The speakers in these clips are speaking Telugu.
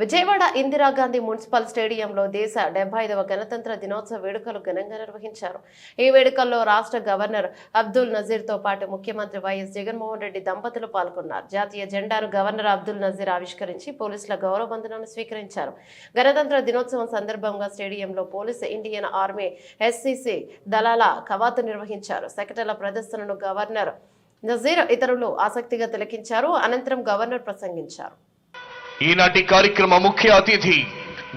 విజయవాడ ఇందిరాగాంధీ మున్సిపల్ స్టేడియంలో దేశ డెబ్బై ఐదవ గణతంత్ర దినోత్సవ వేడుకలు ఘనంగా నిర్వహించారు. ఈ వేడుకల్లో రాష్ట్ర గవర్నర్ అబ్దుల్ నజీర్తో పాటు ముఖ్యమంత్రి వైఎస్ జగన్మోహన్ రెడ్డి దంపతులు పాల్గొన్నారు. జాతీయ జెండాను గవర్నర్ అబ్దుల్ నజీర్ ఆవిష్కరించి పోలీసుల గౌరవ వందనాన్ని స్వీకరించారు. గణతంత్ర దినోత్సవం సందర్భంగా స్టేడియంలో పోలీసు ఇండియన్ ఆర్మీ ఎస్సీసీ దళాల కవాతు నిర్వహించారు. సెక్రటరీల ప్రదర్శనను గవర్నర్ నజీర్ ఇతరులు ఆసక్తిగా తిలకించారు. అనంతరం గవర్నర్ ప్రసంగించారు. ఈనాటి కార్యక్రమ ముఖ్య అతిథి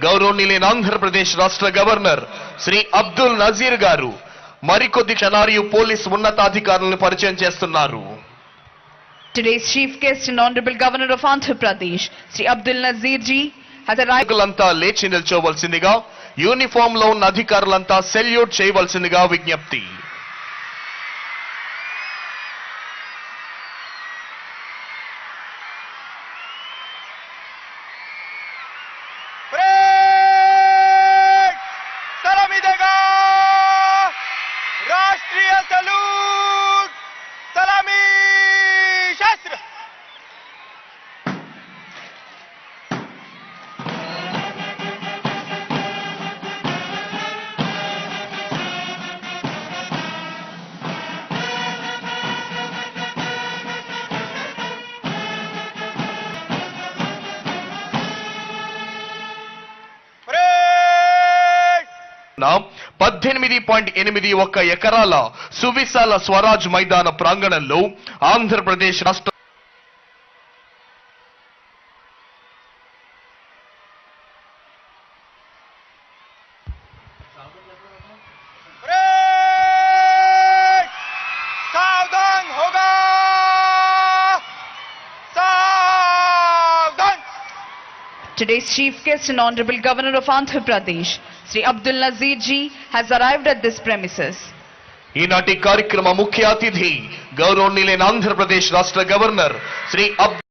గౌరవనీయులైన ఆంధ్రప్రదేశ్ రాష్ట్ర గవర్నర్ శ్రీ అబ్దుల్ నజీర్ గారు మరికొద్ది క్షణారియు పోలీస్ ఉన్నతాధికారులను పరిచయం చేస్తున్నారు Today's chief guest and Honorable Governor of Andhra Pradesh, Sri Abdul Nazir ji, has arrived. నాయకులంతా లేచి నిల్చోవలసిందిగా యూనిఫామ్లో ఉన్న అధికారులంతా సెల్యూట్ చేయవలసిందిగా విజ్ఞప్తి Criança Luz! పద్దెనిమిది పాయింట్ ఎనిమిది ఒక్క ఎకరాల సువిశాల స్వరాజ్ మైదాన ప్రాంగణంలో ఆంధ్రప్రదేశ్ రాష్ట్ర Today's chief guest and Honorable Governor of Andhra Pradesh, Sri Abdul Nazir ji, has arrived at this premises. ఈనాటి కార్యక్రమ ముఖ్య అతిథి గౌరవనీయులైన ఆంధ్రప్రదేశ్ రాష్ట్ర గవర్నర్ శ్రీ అబ్